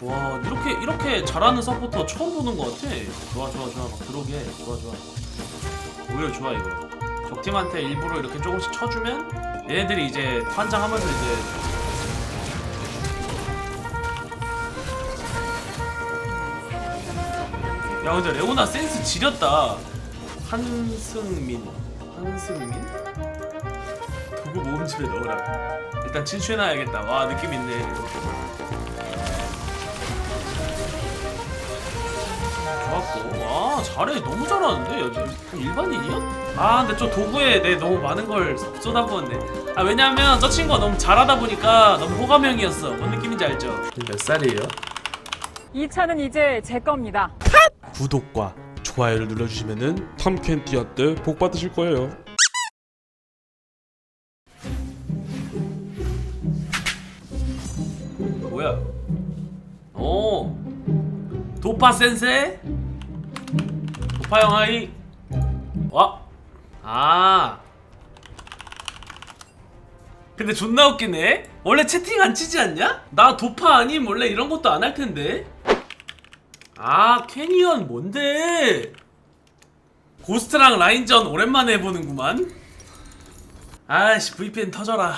와 이렇게 이렇게 잘하는 서포터 처음 보는 것 같아. 좋아 좋아 좋아 막 들어오게 좋아 좋아. 오히려 좋아 이거. 적팀한테 일부러 이렇게 조금씩 쳐주면 얘네들이 이제 환장하면서 이제 야 근데 레오나 센스 지렸다. 한승민 한승민 도구 모음집에 넣으라. 일단 친추해놔야겠다. 와 느낌 있네. 잘해 너무 잘하는데 여기 일반인이야? 아 근데 저 도구에 내 너무 많은 걸 쏟아부었네 아 왜냐면 저 친구가 너무 잘하다 보니까 너무 호감형이었어 뭔 느낌인지 알죠? 몇 살이에요? 이 차는 이제 제 겁니다. 구독과 좋아요를 눌러주시면은 탐켄티아 때복 받으실 거예요. 뭐야? 오 도파 센세? 형아이. 와? 아. 근데 존나 웃기네. 원래 채팅 안 치지 않냐? 나 도파 아님 원래 이런 것도 안 할 텐데. 아 캐니언 뭔데? 고스트랑 라인전 오랜만에 해보는구만. 아씨 VPN 터져라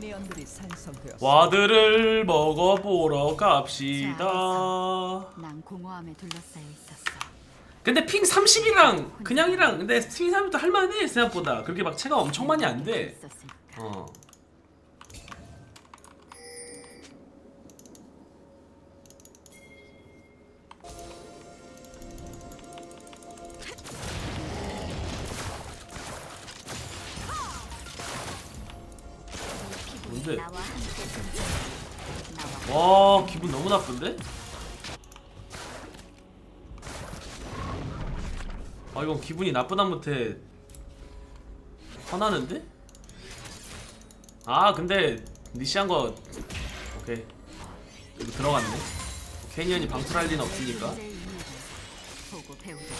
미니언들이 산성되었어. 와드를 먹어보러 갑시다. 난 공허함에 둘러싸여 있었어. 근데 핑 30이랑 그냥이랑 근데 핑 30도 할만해 생각보다 그렇게 막 체가 엄청 많이 안 돼. 있었으니까. 어. 와 기분 너무 나쁜데? 아 이건 기분이 나쁘다 못해 화나는데? 아 근데 니시한 거 오케이 여기 들어갔네 캐니언이 방출할 리는 없으니까 보고 배우자.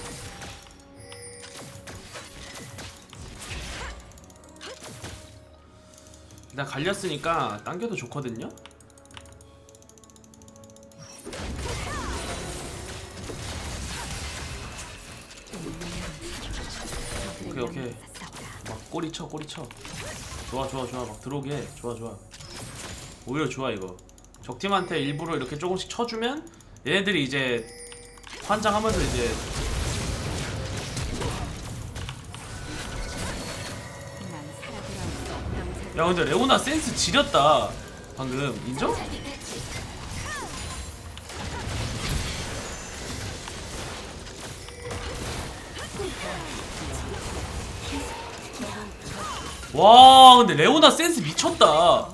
일단 갈렸으니까 당겨도 좋거든요? 오케이 오케이. 막 꼬리 쳐 꼬리 쳐 좋아 좋아 좋아 막 들어오게 해. 좋아 좋아 오히려 좋아 이거 적팀한테 일부러 이렇게 조금씩 쳐주면 얘네들이 이제 환장하면서 이제 야 근데 레오나 센스 지렸다 방금 인정? 와 근데 레오나 센스 미쳤다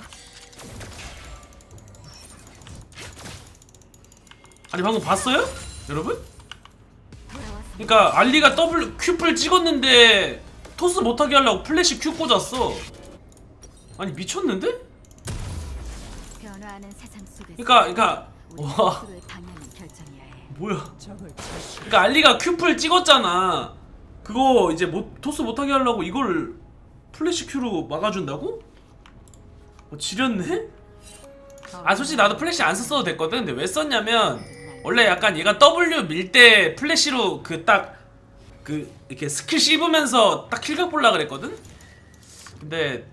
아니 방금 봤어요? 여러분? 그러니까 알리가 더블 큐플 찍었는데 토스 못하게 하려고 플래시 큐 꽂았어 아니 미쳤는데? 변화하는 세상 속에서. 그러니까 그러니까 우리 와 스스로의 방향을 결정해야 해. 뭐야. 그러니까 알리가 큐플 찍었잖아 그거 이제 못, 토스 못하게 하려고 이걸 플래시 큐로 막아준다고? 어, 지렸네? 아 솔직히 나도 플래시 안 썼어도 됐거든 근데 왜 썼냐면 원래 약간 얘가 W 밀 때 플래시로 그 딱 그 이렇게 스킬 씹으면서 딱 킬각 볼라 그랬거든? 근데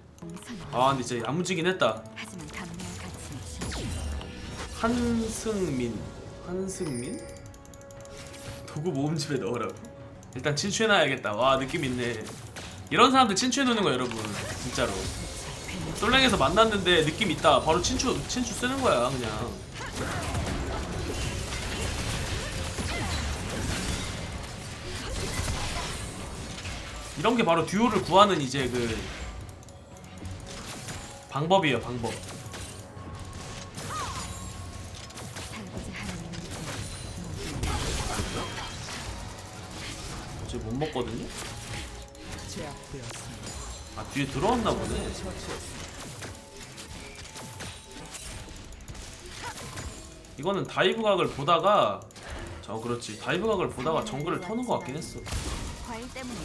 아 근데 진짜 야무지긴 했다. 하지만 감내할 가치는 없어. 한승민. 한승민? 도구 모음집에 넣으라고? 일단 친추해놔야겠다. 와 느낌 있네. 이런 사람들 친추해놓는 거 여러분. 진짜로. 솔랭에서 만났는데 느낌 있다. 바로 친추 친추 쓰는 거야 그냥. 이런 게 바로 듀오를 구하는 이제 그 방법이에요 방법 어제 못 먹거든요? 아 뒤에 들어왔나 보네. 이거는 다이브 각을 보다가 저 그렇지 다이브 각을 보다가 정글을 터는 것 같긴 했어 과일 때문에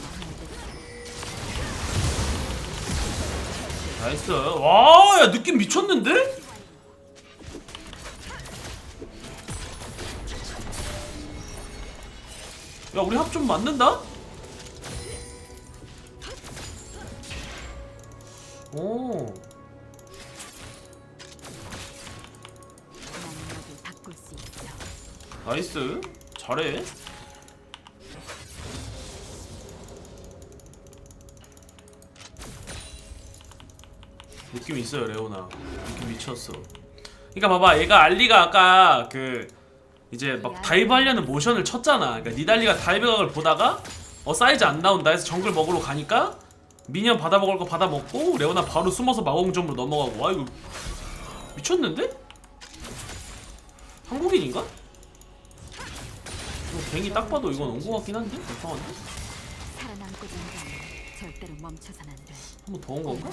나이스 와야 느낌 미쳤는데? 야 우리 합 좀 맞는다? 오. 나이스 잘해 느낌 있어요 레오나 느낌 미쳤어 그니까 봐봐 얘가 알리가 아까 그 이제 막 다이브 하려는 모션을 쳤잖아 그니까 니달리가 다이브 각을 보다가 어 사이즈 안 나온다 해서 정글 먹으러 가니까 미니언 받아 먹을 거 받아 먹고 레오나 바로 숨어서 마공점으로 넘어가고 와 이거 미쳤는데? 한국인인가? 이거 갱이 딱 봐도 이건 온 거 같긴 한데? 이상한데? 살아남고자 한다면 절대로 멈춰선 안 돼. 한번 더 온 건가?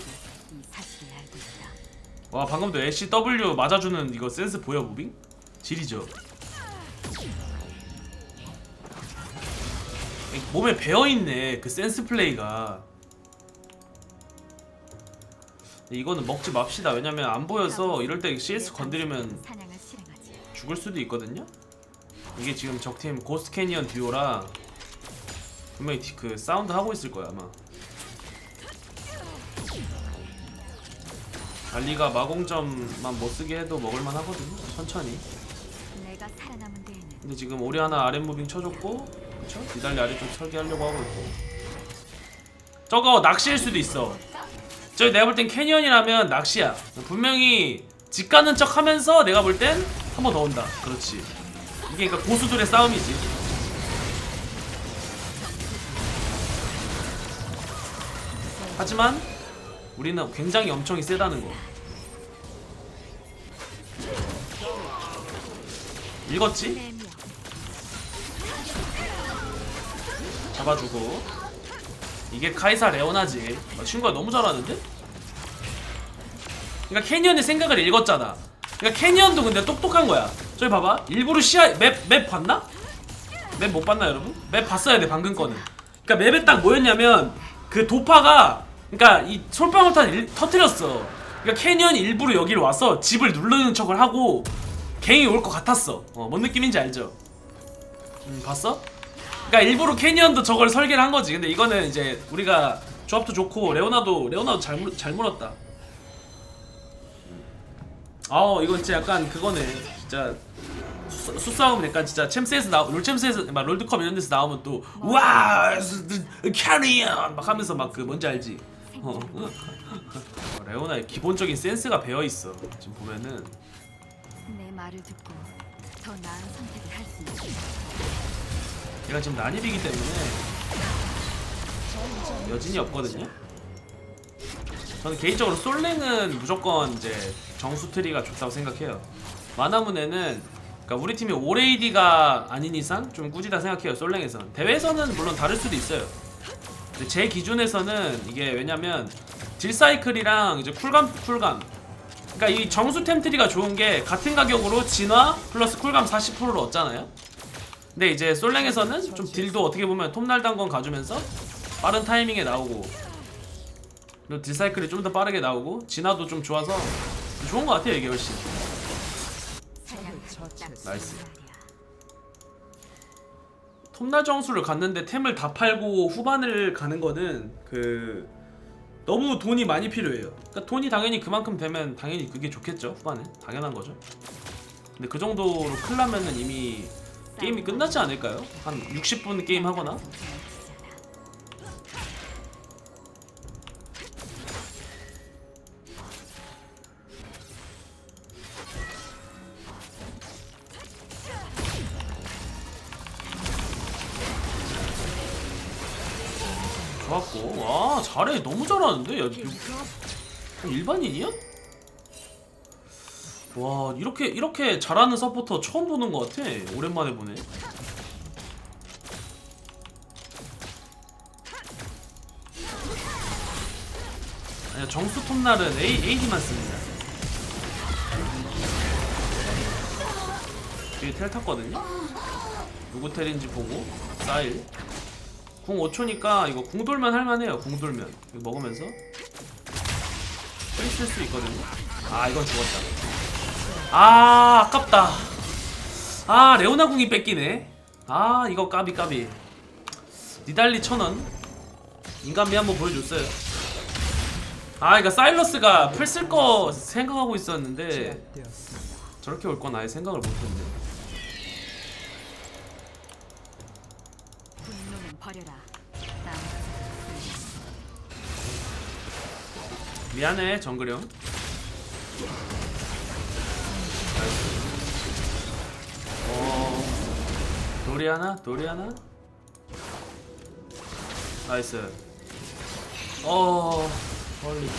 이 사실을 알고 있다. 와 방금도 애쉬 W 맞아주는 이거 센스 보여 무빙? 이 몸에 배어있네 그 센스 플레이가 이거는 먹지 맙시다 왜냐면 안 보여서 이럴 때 CS 건드리면. 죽을 수도 있거든요. 이게 지금 적팀 고스트 캐니언 듀오라 분명히 디- 그 사운드 하고 있을 거야 아마. 알리가 마공점만 못 쓰게 해도 먹을만 하거든요. 천천히. 내가 살아남은 데에는 근데 지금 오리 하나 아랫 무빙 쳐줬고, 그렇죠? 니달리 아래쪽 설계하려고 하고 있고. 저거 낚시일 수도 있어. 저기 내가 볼 땐 캐니언이라면 낚시야. 분명히 집 가는 척 하면서 내가 볼 땐 한 번 더 온다. 그렇지. 이게 그러니까 고수들의 싸움이지. 하지만 우리는 굉장히 엄청이 세다는 거. 읽었지? 잡아주고 이게 카이사 레오나지 아, 친구가 너무 잘하는데? 그러니까 캐니언의 생각을 읽었잖아 그러니까 캐니언도 근데 똑똑한 거야 저기 봐봐 일부러 시야 맵, 맵 봤나? 맵 못 봤나 여러분? 맵 봤어야 돼 방금 거는 그러니까 맵에 딱 뭐였냐면 그 도파가 그러니까 이 솔방울탄 일, 터트렸어 그러니까 캐니언이 일부러 여기를 와서 집을 누르는 척을 하고 갱이 올 것 같았어 어, 뭔 느낌인지 알죠? 음 봤어? 그러니까 일부러 캐니언도 저걸 설계를 한 거지. 근데 이거는 이제 우리가 조합도 좋고 레오나도 레오나도 잘, 물, 잘 물었다. 아, 이건 진짜 약간 그거네. 진짜 수, 수싸움 약간 진짜 챔스에서 나 롤챔스에서 막 롤드컵 이런 데서 나오면 또 와, 캐니언 막 하면서 막 그 뭔지 알지? 어. 레오나의 기본적인 센스가 배어 있어. 지금 보면은 내 말을 듣고 더 나은 선택을 할 수 있어. 얘가 지금 난입이기 때문에 여진이 없거든요. 저는 개인적으로 솔랭은 무조건 이제 정수 트리가 좋다고 생각해요. 마나문에는 그러니까 우리 팀이 오레이디가 아닌 이상 좀 꾸지다 생각해요. 솔랭에선 대회에서는 물론 다를 수도 있어요. 근데 제 기준에서는 이게 왜냐면 딜 사이클이랑 이제 쿨감 쿨감 그러니까 이 정수 템트리가 좋은 게 같은 가격으로 진화 플러스 쿨감 40%를 얻잖아요. 근데 이제 솔랭에서는 좀 딜도 어떻게 보면 톱날단건 가주면서 빠른 타이밍에 나오고 그리고 딜 사이클이 좀 더 빠르게 나오고 진화도 좀 좋아서 좋은 것 같아요 이게 훨씬 나이스. 톱날 정수를 갔는데 템을 다 팔고 후반을 가는 거는 그 너무 돈이 많이 필요해요. 그러니까 돈이 당연히 그만큼 되면 당연히 그게 좋겠죠 후반에. 당연한 거죠. 근데 그 정도로 클라면은 이미 게임이 끝나지 않을까요? 한 60분 게임 하거나 좋았고. 와 잘해. 너무 잘하는데? 야 이거 일반인이야? 와 이렇게 이렇게 잘하는 서포터 처음 보는 것 같아. 오랜만에 보네. 아니야 정수 톱날은 A, AD만 씁니다. 뒤에 텔 탔거든요? 누구 텔인지 보고. 사일 궁 5초니까 이거 궁 돌면 할만해요 궁 돌면. 이거 먹으면서. 프리쓸 수 있거든요. 아 이건 죽었다. 아 아깝다. 아 레오나 궁이 뺏기네. 아 이거 까비 까비. 니달리 천원. 인간미 한번 보여줬어요. 아 그니까 사일러스가 풀 쓸 거 생각하고 있었는데. 저렇게 올 건 아예 생각을 못했네. 분노는 버려라. 난 미안해 정글형. 어. 도리아나? 도리아나? 나이스. 어. 헐리.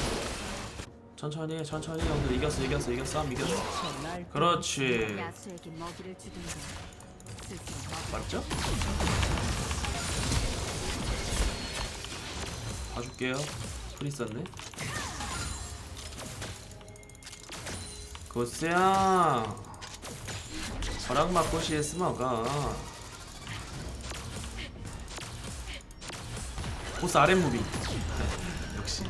천천히 해 천천히. 형들 이겼어 이겼어 이겼어. 싸움 이겼어. 날 그렇지. 야수에게 먹이를 주든가. 스스로 먹 맞죠? 봐줄게요. 손 있었네. 고스야. 허락받고 CS 먹어 보스 아랫무빙. 네, 역시.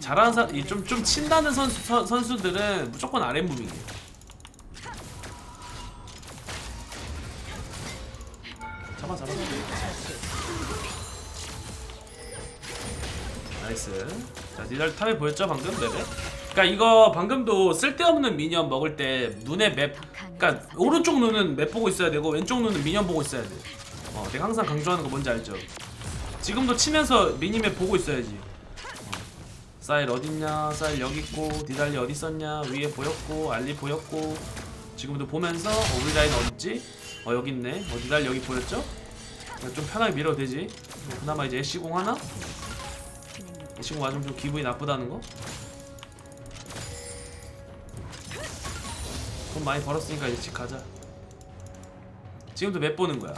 잘하는 사람 좀 좀 친다는 선수 선, 선수들은 무조건 아랫 무빙이에요. 잡아 잡아 나이스 자 니달 탑에 보였죠 방금 맵에? 그니까 이거 방금도 쓸데없는 미니언 먹을 때 눈에 맵 그니까 오른쪽 눈은 맵 보고 있어야 되고 왼쪽 눈은 미니언 보고 있어야 돼 어, 내가 항상 강조하는 거 뭔지 알죠? 지금도 치면서 미니맵 보고 있어야지 어. 사일 어딨냐 사일 여기 있고 니달리 어디 있었냐 위에 보였고 알리 보였고 지금도 보면서 어, 우리 라인 어딨지? 어 여기 있네 어 니달리 여기 보였죠? 그냥 좀 편하게 밀어도 되지 어, 그나마 이제 애쉬공 하나? 애쉬공 맞으면 좀 기분이 나쁘다는 거? 돈 많이 벌었으니까 이제 집 가자. 지금도 맵 보는 거야.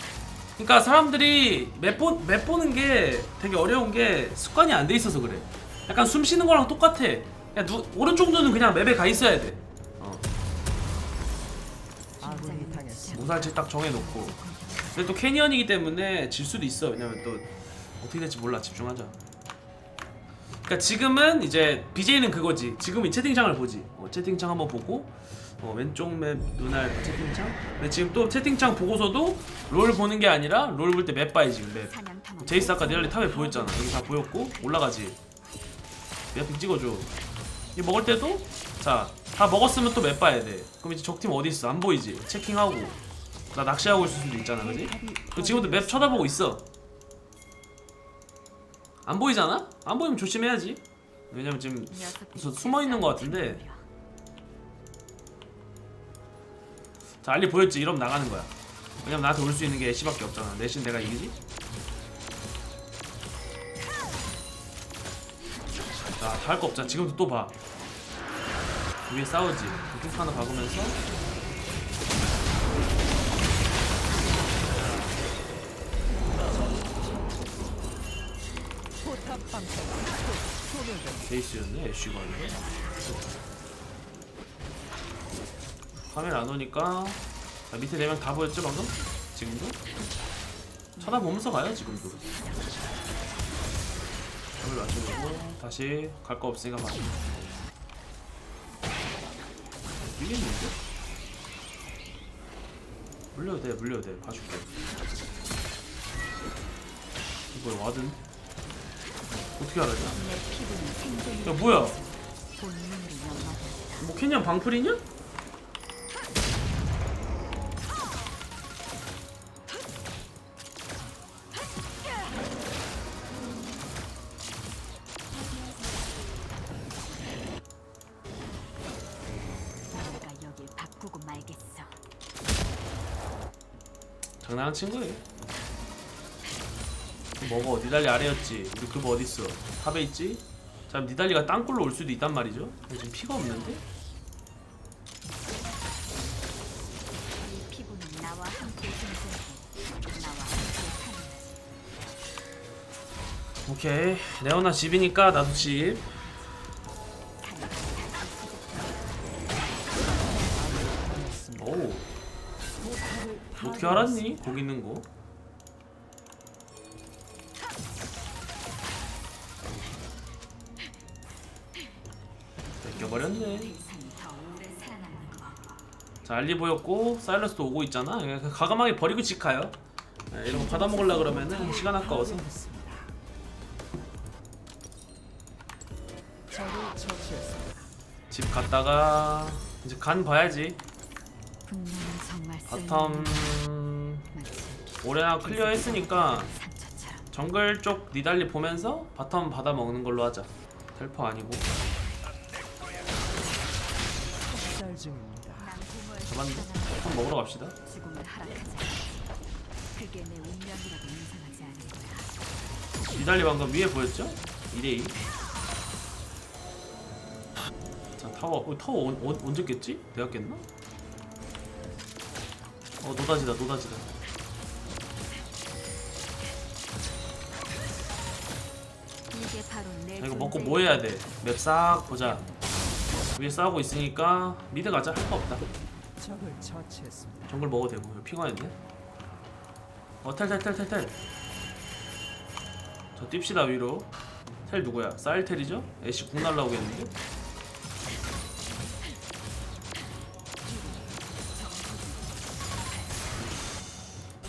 그러니까 사람들이 맵, 보, 맵 보는 게 되게 어려운 게 습관이 안 돼 있어서 그래. 약간 숨 쉬는 거랑 똑같아. 야, 누, 오른쪽 눈은 그냥 맵에 가 있어야 돼. 어, 당했습니다. 모살치 딱 정해놓고. 근데 또 캐니언이기 때문에 질 수도 있어. 왜냐면 또 어떻게 될지 몰라. 집중하자 그러니까 지금은 이제 BJ는 그거지. 지금 이 채팅창을 보지. 어, 채팅창 한번 보고 어, 왼쪽 맵 눈알 채팅창? 근데 지금 또 채팅창 보고서도 롤 보는 게 아니라 롤 볼 때 맵 봐야지 맵. 사냥 탐험. 제이스 아까 니달리 탑에 보였잖아. 여기 다 보였고 올라가지. 내가 빅 찍어줘. 이 먹을 때도 자 다 먹었으면 또 맵 봐야 돼. 그럼 이제 적팀 어디 있어? 안 보이지? 체킹하고. 나 낚시하고 있을 수도 있잖아 그지? 그 지금도 맵 쳐다보고 있어 안 보이잖아? 안 보이면 조심해야지. 왜냐면 지금 녀석들이 그래서 숨어 있는 것 같은데. 자 알리 보였지? 이러면 나가는 거야. 왜냐면 나한테 올 수 있는 게 애쉬밖에 없잖아. 내신 내가 이기지? 자다 할 거 없잖아. 지금도 또봐. 위에 싸우지. 핑크 하나 박으면서 베이스였네 애쉬가 아니라 화면 안 오니까. 자, 밑에 네 명 다 보였죠 방금? 지금도? 쳐다보면서 가요 지금도. 점을 맞춰주고 다시 갈 거 없으니까 봐 이겼는데? 물려도 돼 물려도 돼. 봐줄게. 이거 와든 어떻게 생존이 야 뭐야. 뭐 캐년 방풀이냐? 내가 여길 바꾸고 말겠어. 장난한 친구예요 먹어 니달리 아래였지. 우리 그거 어딨어? 탑에 있지? 자 니달리가 땅굴로 올 수도 있단 말이죠. 지금 피가 없는데? 오케이. 레오나 집이니까 나도 집. 오. 어떻게 알았니? 거기 있는 거 됐네. 자 알리 보였고 사일러스도 오고 있잖아. 예, 그냥 가감하게 버리고 직하요. 예, 이런 거 받아 먹으려 그러면은 시간 아까워서. 집 갔다가 이제 간 봐야지. 바텀 오레나 클리어 했으니까 정글 쪽 니달리 보면서 바텀 받아 먹는 걸로 하자. 텔퍼 아니고. 중입니다. 잡았네 먹으러 갑시다 죽음을 하락하자 그게 내 운명이라고 인정하지 않을 거야 니달리 방금 위에 보였죠? 2대2 자 타워 어, 타워 언, 언, 언제 깼지? 내가 깼나? 어 노다지다 노다지다 이게 바로 내 자, 이거 먹고 뭐 해야 돼? 맵 싹 보자 위에 싸우고 있으니까 미드 가자. 할 거 없다. 적을 처치했습니다. 정글 먹어도 되고. 이거 핑화했네. 어텔텔텔텔텔. 저 뜁시다 위로. 텔 누구야? 쌀텔이죠? 애쉬 궁 날라오겠는데?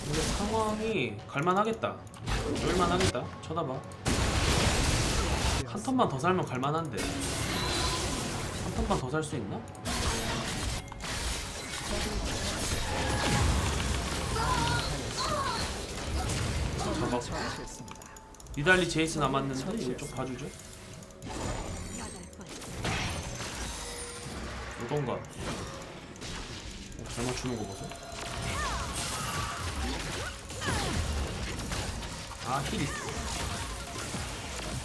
근데 상황이 갈만하겠다. 쫄만하겠다. 쳐다봐. 한 턴만 더 살면 갈만한데 한 턴만 더살 수 있나? 니달리 제이스 남았는데 이쪽 봐주죠? 오던가? 어, 잘 맞추는 거 보소 아힐 있어.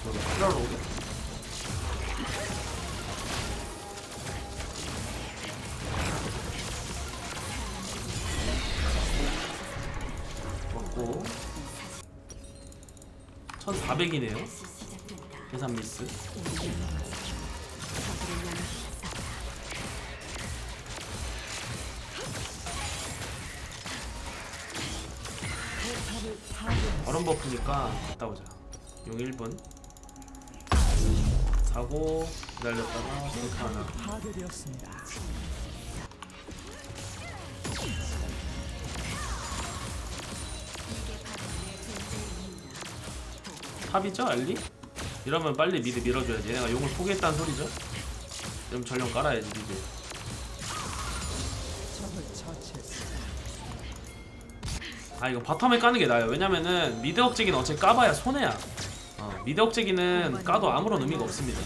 뭐 필요하러 오게 먹 1400이네요. 다시 시작된다 계산 미스. 바론 버프니까 갔다 오자. 용 1분. 사고 기다렸다가 이렇게 하나 탑이죠 알리? 이러면 빨리 미드 밀어줘야지. 얘네가 용을 포기했다는 소리죠? 그럼 전령 깔아야지 미드. 아 이거 바텀에 까는 게 나아요. 왜냐면은 미드 억제기는 어차피 까봐야 손해야. 어, 미드 억제기는 까도 아무런 의미가 없습니다.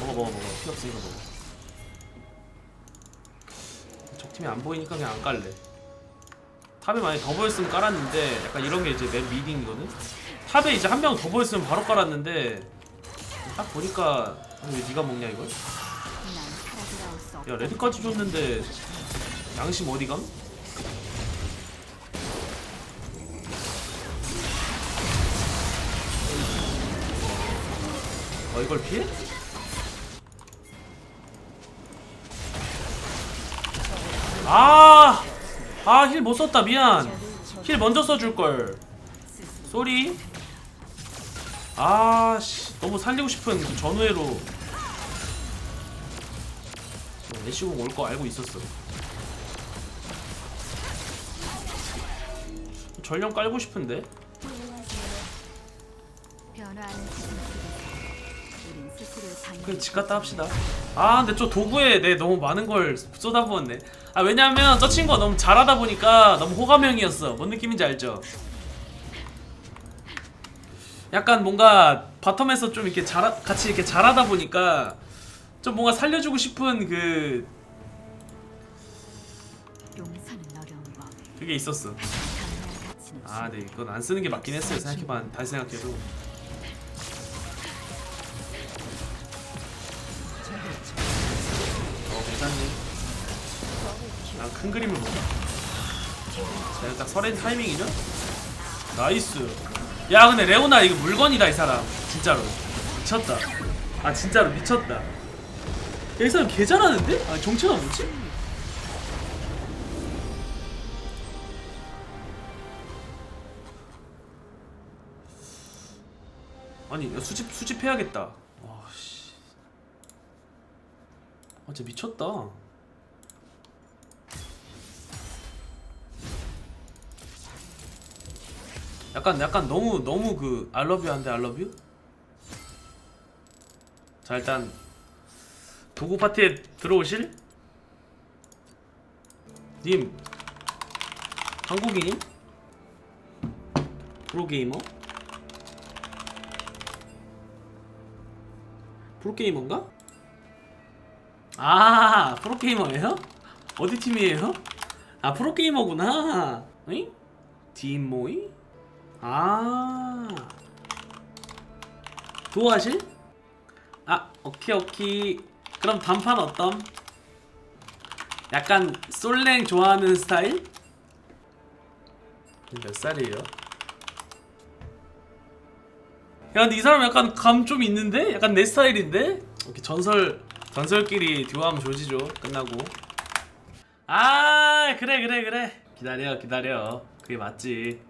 먹어 먹어 먹어. 피 없으니까 먹어. 적팀이 안 보이니까 그냥 안 깔래 탑에 만약에 더 보였으면 깔았는데 약간 이런 게 이제 맵 미딩이거든 탑에 이제 한 명 더 보였으면 바로 깔았는데 딱 보니까 아니, 왜 네가 먹냐 이걸 야 레드까지 줬는데 양심 어디감? 어 이걸 피해? 아! 아 힐 못 썼다. 미안. 힐 먼저 써줄걸. 쏘리. 아씨. 너무 살리고 싶은 그 전후회로. 애쉬공 올 거 알고 있었어. 전령 깔고 싶은데? 변화하는 그냥 집 갔다 합시다. 아 근데 저 도구에 내 너무 많은 걸 쏟아부었네. 아 왜냐면 저 친구가 너무 잘하다 보니까 너무 호감형이었어. 뭔 느낌인지 알죠? 약간 뭔가 바텀에서 좀 이렇게 잘 같이 이렇게 잘하다 보니까 좀 뭔가 살려주고 싶은 그 그게 있었어. 아, 네, 이건 안 쓰는 게 맞긴 했어요. 생각해봐, 다시 생각해도. 큰 그림을 본다. 자, 딱 설엔 타이밍이죠? 나이스. 야, 근데 레오나 이거 물건이다, 이 사람. 진짜로. 미쳤다. 아, 진짜로 미쳤다. 야, 이 사람 개 잘하는데? 아, 정체가 뭐지? 아니, 야, 수집, 수집해야겠다. 와, 씨. 아, 진짜 미쳤다. 약간 약간 너무 너무 그 알러뷰한데 알러뷰? 자 일단 도구 파티에 들어오실? 님 한국인임? 프로게이머? 프로게이머인가? 아 프로게이머예요? 어디 팀이에요? 아 프로게이머구나 응? 뒷모이? 아 도와실? 아 오케이 오케이 그럼 단판 어떤? 약간 솔랭 좋아하는 스타일? 몇 살이에요? 야 근데 이 사람 약간 감 좀 있는데? 약간 내 스타일인데? 이렇게 전설 전설끼리 듀오하면 조지죠 끝나고 아 그래 그래 그래 기다려 기다려 그게 맞지